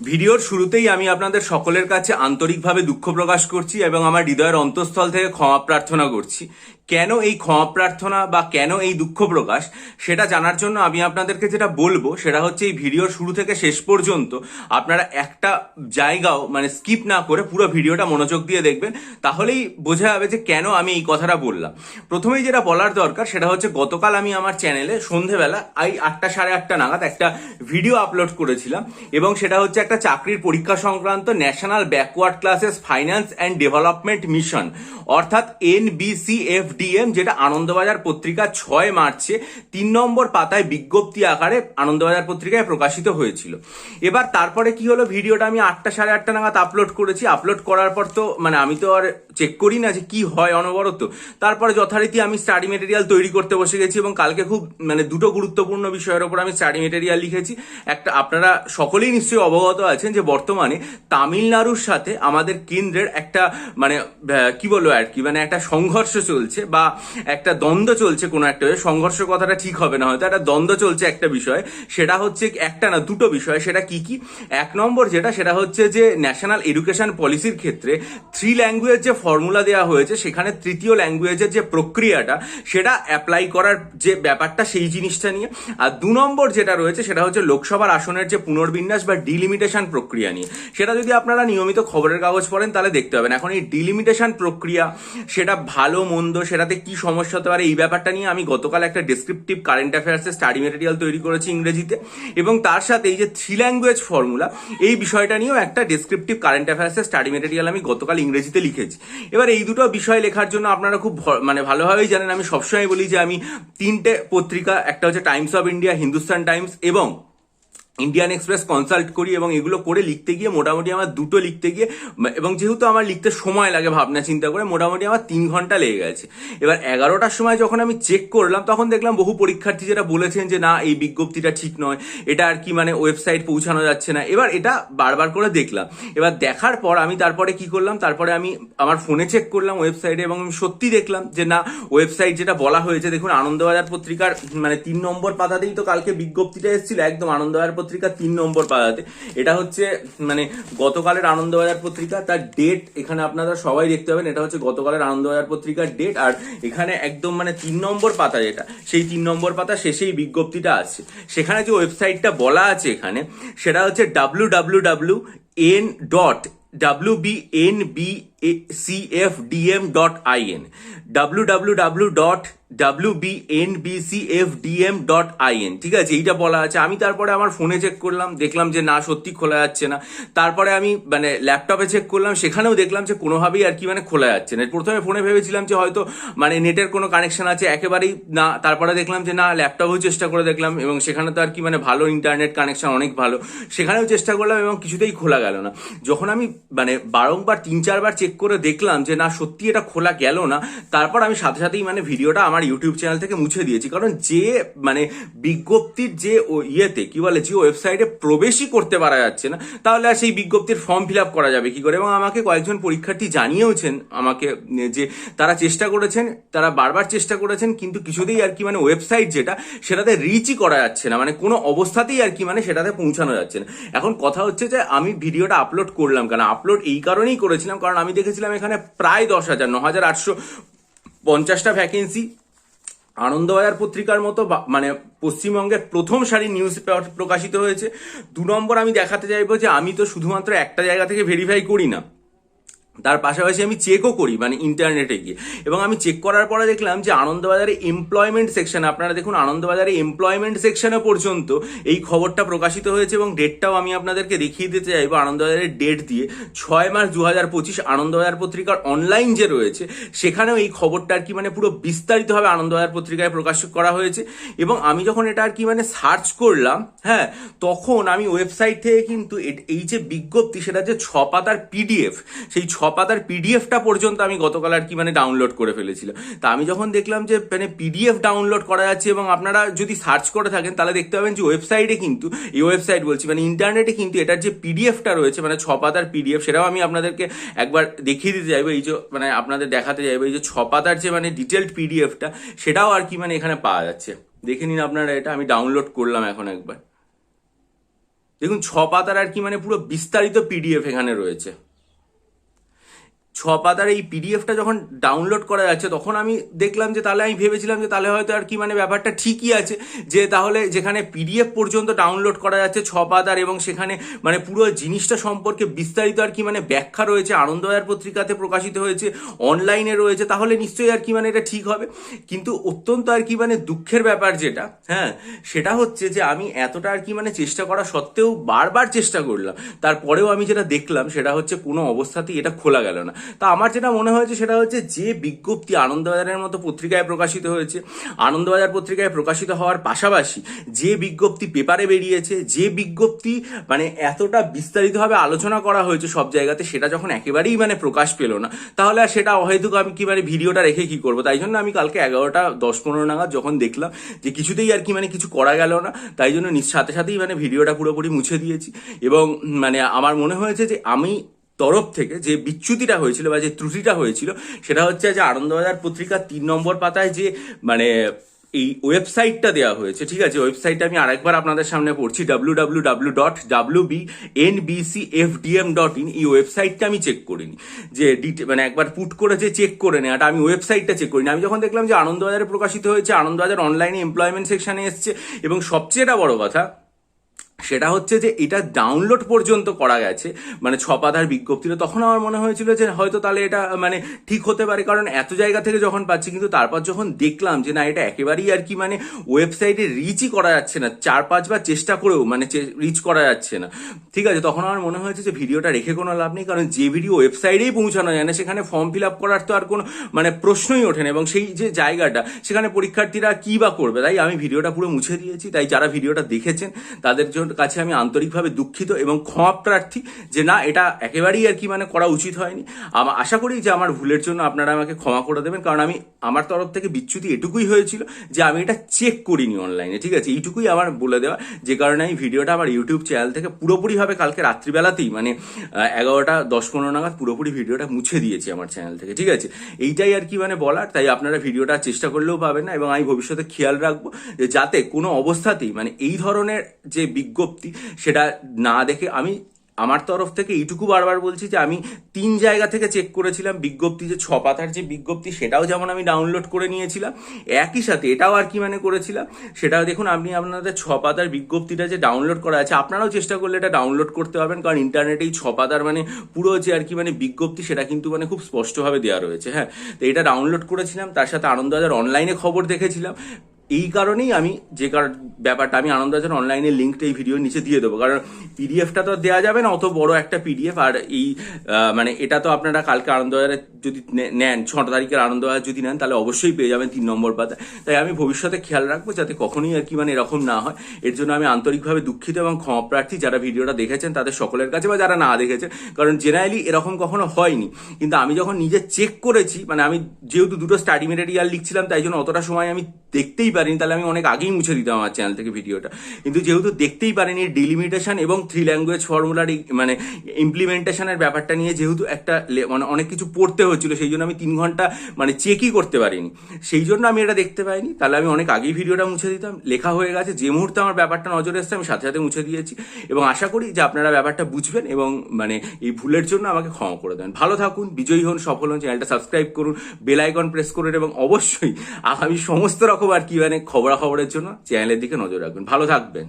ভিডিওর শুরুতেই আমি আপনাদের সকলের কাছে আন্তরিকভাবে দুঃখ প্রকাশ করছি এবং আমার হৃদয়ের অন্তঃস্থল থেকে ক্ষমা প্রার্থনা করছি। কেন এই ক্ষমা প্রার্থনা বা কেন এই দুঃখ প্রকাশ, সেটা জানার জন্য আমি আপনাদেরকে যেটা বলব, সেটা হচ্ছে এই ভিডিওর শুরু থেকে শেষ পর্যন্ত আপনারা একটা জায়গাও মানে স্কিপ না করে পুরো ভিডিওটা মনোযোগ দিয়ে দেখবেন, তাহলেই বোঝা যাবে যে কেন আমি এই কথাটা বললাম। প্রথমেই যেটা বলার দরকার, সেটা হচ্ছে গতকাল আমি আমার চ্যানেলে সন্ধেবেলা এই আটটা সাড়ে আটটা নাগাদ একটা ভিডিও আপলোড করেছিলাম এবং সেটা হচ্ছে একটা চাকরির পরীক্ষা সংক্রান্ত national backward classes finance and development mission অর্থাৎ এনবিসিএফডিএম যেটা আনন্দবাজার পত্রিকা ছয় মার্চে তিন নম্বর পাতায় বিজ্ঞপ্তি আকারে আনন্দবাজার পত্রিকায় প্রকাশিত হয়েছিল। এবার তারপরে কি হলো? ভিডিওটা আমি আটটা সাড়ে আটটা নাগাদ আপলোড করেছি। আপলোড করার পর তো মানে আমি তো আর চেক করি না যে কি হয় অনবরত। তারপরে যথারীতি আমি স্টাডি মেটেরিয়াল তৈরি করতে বসে গেছি এবং কালকে খুব মানে দুটো গুরুত্বপূর্ণ বিষয়ের ওপর আমি স্টাডি মেটেরিয়াল লিখেছি। একটা আপনারা সকলেই নিশ্চয়ই অবগত আছেন যে বর্তমানে তামিলনাড়ুর সাথে আমাদের কেন্দ্রের একটা মানে কি বলব আর কি মানে একটা সংঘর্ষ চলছে বা একটা দ্বন্দ্ব চলছে কোনো একটা সংঘর্ষ কথাটা ঠিক হবে না, হয়তো একটা দ্বন্দ্ব চলছে একটা বিষয়। সেটা হচ্ছে একটা না, দুটো বিষয়। সেটা কি কি? এক নম্বর যেটা, সেটা হচ্ছে যে ন্যাশনাল এডুকেশন পলিসির ক্ষেত্রে থ্রি ল্যাঙ্গুয়েজ যে ফর্মুলা দেওয়া হয়েছে, সেখানে তৃতীয় ল্যাঙ্গুয়েজের যে প্রক্রিয়াটা, সেটা অ্যাপ্লাই করার যে ব্যাপারটা, সেই জিনিসটা নিয়ে। আর দু নম্বর যেটা রয়েছে, সেটা হচ্ছে লোকসভার আসনের যে পুনর্বিন্যাস বা ডিলিমিটেশন প্রক্রিয়া নিয়ে। সেটা যদি আপনারা নিয়মিত খবরের কাগজ পড়েন, তাহলে দেখতে পাবেন। এখন এই ডিলিমিটেশন প্রক্রিয়া, সেটা ভালো, মন্দ, সেটাতে কি সমস্যা হতে পারে, এই ব্যাপারটা নিয়ে আমি গতকাল একটা ডেসক্রিপটিভ কারেন্ট অ্যাফেয়ার্সের স্টাডি মেটেরিয়াল তৈরি করেছি ইংরেজিতে। এবং তার সাথে এই যে থ্রি ল্যাঙ্গুয়েজ ফর্মুলা এই বিষয়টা নিয়েও একটা ডেসক্রিপটিভ কারেন্ট অ্যাফেয়ার্সের স্টাডি মেটেরিয়াল আমি গতকাল ইংরেজিতে লিখেছি। এবার এই দুটো বিষয় লেখার জন্য আপনারা খুব মানে ভালোভাবেই জানেন, আমি সবসময় বলি যে আমি তিনটে পত্রিকা, একটা হচ্ছে Times of India Hindustan Times এবং ইন্ডিয়ান এক্সপ্রেস কনসাল্ট করি এবং এগুলো করে লিখতে গিয়ে মোটামুটি আমার দুটো লিখতে গিয়ে, এবং যেহেতু আমার লিখতে সময় লাগে ভাবনা চিন্তা করে, মোটামুটি আমার তিন ঘণ্টা লেগে গেছে। এবার এগারোটার সময় যখন আমি চেক করলাম, তখন দেখলাম বহু পরীক্ষার্থী যেটা বলেছেন যে, না, এই বিজ্ঞপ্তিটা ঠিক নয়। এটা আর কি মানে ওয়েবসাইট পৌঁছানো যাচ্ছে না। এবার এটা বারবার করে দেখলাম। এবার দেখার পর আমি তারপরে কি করলাম, তারপরে আমি আমার ফোনে চেক করলাম ওয়েবসাইটে এবং আমি সত্যি দেখলাম যে, না ওয়েবসাইট যেটা বলা হয়েছে, দেখুন, আনন্দবাজার পত্রিকার মানে তিন নম্বর পাতাতেই তো কালকে বিজ্ঞপ্তিটা এসেছিল, একদম আনন্দবাজার পত্রিকা তিন নম্বর পাতাতে এটা হচ্ছে মানে গতকালের আনন্দবাজার পত্রিকা, তার ডেট এখানে আপনারা সবাই দেখতে পাবেন, এটা হচ্ছে গতকালের আনন্দবাজার পত্রিকার ডেট আর এখানে একদম মানে তিন নম্বর পাতা যেটা, সেই তিন নম্বর পাতা শেষেই বিজ্ঞপ্তিটা আছে সেখানে যে ওয়েবসাইটটা বলা আছে এখানে, সেটা হচ্ছে W W W N dot W B N B dot I ঠিক আছে এইটা বলা আছে। আমি তারপরে আমার ফোনে চেক করলাম, দেখলাম যে না, সত্যি খোলা যাচ্ছে না। তারপরে আমি মানে ল্যাপটপে চেক করলাম, সেখানেও দেখলাম যে কোনোভাবেই আর কি মানে খোলা যাচ্ছে না। প্রথমে ফোনে ভেবেছিলাম যে হয়তো মানে নেটের কোনো কানেকশন আছে, একেবারেই না। তারপরে দেখলাম যে না ল্যাপটপেও চেষ্টা করে দেখলাম, এবং সেখানে তো আর কি মানে ভালো ইন্টারনেট কানেকশন অনেক ভালো। সেখানেও চেষ্টা করলাম, এবং কিছুতেই খোলা গেল না। যখন আমি মানে বারংবার তিন, চারবার চেক করে দেখলাম যে না, সত্যি এটা খোলা গেল না। তারপর আমি সাথে সাথেই মানে ভিডিওটা আমার ইউটিউব চ্যানেল থেকে মুছে দিয়েছি। কারণ যে মানে বিজ্ঞপ্তির যে ইয়েতে, কি বলে, যে ওয়েবসাইটে প্রবেশই করতে পারা যাচ্ছে না, তাহলে আর সেই বিজ্ঞপ্তির ফর্ম ফিল আপ করা যাবে কি করে? এবং আমাকে কয়েকজন পরীক্ষার্থী জানিয়েওছেন আমাকে যে তারা চেষ্টা করেছেন, তারা বারবার চেষ্টা করেছেন, কিন্তু কিছুতেই আর কি মানে ওয়েবসাইট যেটা, সেটাতে রিচই করা যাচ্ছে না। মানে কোনো অবস্থাতেই আর কি মানে সেটাতে পৌঁছানো যাচ্ছে না। এখন কথা হচ্ছে যে আমি ভিডিওটা আপলোড করলাম কেন? আপলোড এই কারণেই করেছিলাম, কারণ আমি দেখেছিলাম এখানে প্রায় দশ হাজার, ন হাজার আটশো পঞ্চাশটা ভ্যাকেন্সি আনন্দবাজার পত্রিকার মতো মানে পশ্চিমবঙ্গের প্রথম সারি নিউজ প্রকাশিত হয়েছে। দু নম্বর আমি দেখাতে চাইব যে আমি তো শুধুমাত্র একটা জায়গা থেকে ভেরিফাই করি না। তার পাশাপাশি আমি চেকও করি মানে ইন্টারনেটে গিয়ে। এবং আমি চেক করার পরে দেখলাম যে আনন্দবাজারে এমপ্লয়মেন্ট সেকশন আপনারা দেখুন আনন্দবাজারে এমপ্লয়মেন্ট সেকশনে পর্যন্ত এই খবরটা প্রকাশিত হয়েছে এবং ডেটটাও আমি আপনাদেরকে দেখিয়ে দিতে চাইব আনন্দবাজারের ডেট দিয়ে। ছয় মার্চ দু হাজার পঁচিশ আনন্দবাজার পত্রিকার অনলাইন যে রয়েছে, সেখানেও এই খবরটা আর কি মানে পুরো বিস্তারিতভাবে আনন্দবাজার পত্রিকায় প্রকাশ করা হয়েছে। এবং আমি যখন এটা আর কি মানে সার্চ করলাম হ্যাঁ তখন আমি ওয়েবসাইট থেকে কিন্তু এই যে বিজ্ঞপ্তি, সেটা যে ছ পাতার পিডিএফ সেই ছ পাতার পিডিএফটা পর্যন্ত আমি গতকাল আর কি মানে ডাউনলোড করে ফেলেছিলাম। তা আমি যখন দেখলাম যে মানে পিডিএফ ডাউনলোড করা যাচ্ছে এবং আপনারা যদি সার্চ করে থাকেন, তাহলে দেখতে পাবেন যে ওয়েবসাইটে কিন্তু, এই ওয়েবসাইট বলছি মানে ইন্টারনেটে কিন্তু এটার যে পিডিএফটা রয়েছে মানে ছ পাতার পিডিএফ সেটাও আমি আপনাদেরকে একবার দেখিয়ে দিতে চাইব। এই যে মানে আপনাদের দেখাতে চাইব, এই যে ছ পাতার যে মানে ডিটেলড পিডিএফটা সেটাও আর কি মানে এখানে পাওয়া যাচ্ছে। দেখে নিন আপনারা এটা, আমি ডাউনলোড করলাম এখন একবার। দেখুন, ছ পাতার আর কি মানে পুরো বিস্তারিত পিডিএফ এখানে রয়েছে। ছ পাতার এই পিডিএফটা যখন ডাউনলোড করা যাচ্ছে, তখন আমি দেখলাম যে তাহলে আমি ভেবেছিলাম যে তাহলে হয়তো আর কি মানে ব্যাপারটা ঠিকই আছে, যে তাহলে যেখানে পিডিএফ পর্যন্ত ডাউনলোড করা যাচ্ছে ছ পাতার এবং সেখানে মানে পুরো জিনিসটা সম্পর্কে বিস্তারিত আর কি মানে ব্যাখ্যা রয়েছে আনন্দবাজার পত্রিকাতে প্রকাশিত হয়েছে অনলাইনে রয়েছে, তাহলে নিশ্চয়ই আর কি মানে এটা ঠিক হবে। কিন্তু অত্যন্ত আর কি মানে দুঃখের ব্যাপার যেটা হ্যাঁ সেটা হচ্ছে যে আমি এতটা আর কি মানে চেষ্টা করা সত্ত্বেও বারবার চেষ্টা করলাম। তারপরেও আমি যেটা দেখলাম সেটা হচ্ছে কোনো অবস্থাতেই এটা খোলা গেল না। তা আমার যেটা মনে হয়েছে সেটা হচ্ছে যে বিজ্ঞপ্তি আনন্দবাজারের মতো পত্রিকায় প্রকাশিত হয়েছে। আনন্দবাজার পত্রিকায় প্রকাশিত হওয়ার পাশাপাশি যে বিজ্ঞপ্তি পেপারে বেরিয়েছে, যে বিজ্ঞপ্তি মানে এতটা বিস্তারিতভাবে আলোচনা করা হয়েছে সব জায়গাতে, সেটা যখন একেবারেই মানে প্রকাশ পেল না, তাহলে আর সেটা অহেতুক আমি কি মানে ভিডিওটা রেখে কি করব? তাই জন্য আমি কালকে এগারোটা দশ পনেরো নাগাদ যখন দেখলাম যে কিছুতেই আর কি মানে কিছু করা গেল না, তাই জন্য সাথে সাথেই মানে ভিডিওটা পুরোপুরি মুছে দিয়েছি। এবং মানে আমার মনে হয়েছে যে আমি তরফ থেকে যে বিচ্যুতিটা হয়েছিল বা যে ত্রুটিটা হয়েছিল, সেটা হচ্ছে যে আনন্দবাজার পত্রিকার তিন নম্বর পাতায় যে মানে এই ওয়েবসাইটটা দেওয়া হয়েছে, ঠিক আছে? ওয়েবসাইটটা আমি আরেকবার আপনাদের সামনে পড়ছি W W W dot W B N B C F DM dot in এই ওয়েবসাইটটা আমি চেক করিনি। যে ডিটে মানে একবার পুট করে যে চেক করে নেওয়াটা আমি ওয়েবসাইটটা চেক করিনি। আমি যখন দেখলাম যে আনন্দবাজারে প্রকাশিত হয়েছে, আনন্দবাজার অনলাইনে এমপ্লয়মেন্ট সেকশনে এসছে, এবং সবচেয়ে এটা বড় কথা সেটা হচ্ছে যে এটা ডাউনলোড পর্যন্ত করা গেছে। মানে ছ পাতার বিজ্ঞপ্তিটা তখন আমার মনে হয়েছিল যে হয়তো তাহলে এটা মানে ঠিক হতে পারে। কারণ এত জায়গা থেকে যখন পাচ্ছি, কিন্তু তারপর যখন দেখলাম যে না, এটা একেবারেই আর কি মানে ওয়েবসাইটে রিচই করা যাচ্ছে না। চার পাঁচবার চেষ্টা করেও মানে রিচ করা যাচ্ছে না। ঠিক আছে, তখন আমার মনে হয়েছে যে ভিডিওটা রেখে কোনো লাভ নেই। কারণ যে ভিডিও ওয়েবসাইটেই পৌঁছানো যায় না, সেখানে ফর্ম ফিল আপ করার তো আর কোনো মানে প্রশ্নই ওঠে না। এবং সেই যে জায়গাটা, সেখানে পরীক্ষার্থীরা কী বা করবে? তাই আমি ভিডিওটা পুরো মুছে দিয়েছি। তাই যারা ভিডিওটা দেখেছেন, তাদের জন্য কাছে আমি আন্তরিকভাবে দুঃখিত এবং ক্ষমা প্রার্থী যে না, এটা একেবারেই আর কি মানে করা উচিত হয়নি। আমা আশা করি যে আমার ভুলের জন্য আপনারা আমাকে ক্ষমা করে দেবেন, কারণ আমি, আমার তরফ থেকে বিচ্যুতি এটুকুই হয়েছিল যে আমি এটা চেক করিনি অনলাইনে ঠিক আছে? এইটুকুই আমার বলে দেওয়া। যে কারণে আমি ভিডিওটা আমার ইউটিউব চ্যানেল থেকে পুরোপুরিভাবে কালকে রাত্রিবেলাতেই মানে এগারোটা দশ পনেরো নাগাদ পুরোপুরি ভিডিওটা মুছে দিয়েছি আমার চ্যানেল থেকে, ঠিক আছে? এইটাই আর কি মানে বলার, তাই আপনারা ভিডিওটা চেষ্টা করলেও পাবেন না এবং আমি ভবিষ্যতে খেয়াল রাখব যে যাতে কোনো অবস্থাতেই মানে এই ধরনের যে বিজ্ঞপ্তি, সেটা না দেখে আমি আমার তরফ থেকে এইটুকু বারবার বলছি যে আমি তিন জায়গা থেকে চেক করেছিলাম বিজ্ঞপ্তি যে ছ পাতার যে বিজ্ঞপ্তি, সেটাও যেমন আমি ডাউনলোড করে নিয়েছিলাম। একই সাথে এটাও আর কি মানে করেছিলাম। সেটাও দেখুন, আপনি আপনাদের ছ পাতার বিজ্ঞপ্তিটা যে ডাউনলোড করা আছে, আপনারাও চেষ্টা করলে এটা ডাউনলোড করতে পারবেন, কারণ ইন্টারনেটে এই ছ পাতার মানে পুরো যে আর কি মানে বিজ্ঞপ্তি, সেটা কিন্তু মানে খুব স্পষ্টভাবে দেওয়া রয়েছে হ্যাঁ। তো এটা ডাউনলোড করেছিলাম, তার সাথে আনন্দবাজার অনলাইনে খবর দেখেছিলাম। এই কারণেই আমি যে ব্যাপারটা আমি আনন্দ আনন্দবাজার অনলাইনে লিঙ্কটা এই ভিডিওর নিচে দিয়ে দেবো। কারণ পিডিএফটা তো দেওয়া যাবে না, অত বড় একটা পিডিএফ আর এই মানে এটা তো আপনারা কালকে আনন্দবাজারে যদি নেন ছ তারিখের আনন্দবাজার যদি নেন, তাহলে অবশ্যই পেয়ে যাবেন তিন নম্বর পাতা। তাই আমি ভবিষ্যতে খেয়াল রাখব যাতে কখনোই আর কি মানে এরকম না হয়। এর জন্য আমি আন্তরিকভাবে দুঃখিত এবং ক্ষমা প্রার্থী যারা ভিডিওটা দেখেছেন, তাদের সকলের কাছে বা যারা না দেখেছেন, কারণ জেনারেলি এরকম কখনো হয়নি। কিন্তু আমি যখন নিজে চেক করেছি মানে আমি যেহেতু দুটো স্টাডি মেটেরিয়াল লিখছিলাম, তাই জন্য অতটা সময় আমি দেখতেই পারিনি, তাহলে আমি অনেক আগেই মুছে দিতাম আমার চ্যানেল থেকে ভিডিওটা। কিন্তু যেহেতু দেখতেই পারিনি ডিলিমিটেশন এবং থ্রি ল্যাঙ্গুয়েজ ফর্মুলার মানে ইমপ্লিমেন্টেশনের ব্যাপারটা নিয়ে যেহেতু একটা মানে অনেক কিছু পড়তে হচ্ছিল সেই জন্য আমি তিন ঘণ্টা মানে চেকই করতে পারিনি। সেই জন্য আমি এটা দেখতে পাইনি। তাহলে আমি অনেক আগেই ভিডিওটা মুছে দিতাম। লেখা হয়ে গেছে, যে মুহূর্তে আমার ব্যাপারটা নজরে এসছে, আমি সাথে সাথে মুছে দিয়েছি। এবং আশা করি যে আপনারা ব্যাপারটা বুঝবেন এবং মানে এই ভুলের জন্য আমাকে ক্ষমা করে দেন ভালো থাকুন, বিজয়ী হন, সফল হন চ্যানেলটা সাবস্ক্রাইব করুন বেল আইকন প্রেস করুন এবং অবশ্যই আগামী সমস্ত রকম আর কি মানে খবরাখবরের জন্য চ্যানেলের দিকে নজর রাখবেন। ভালো থাকবেন।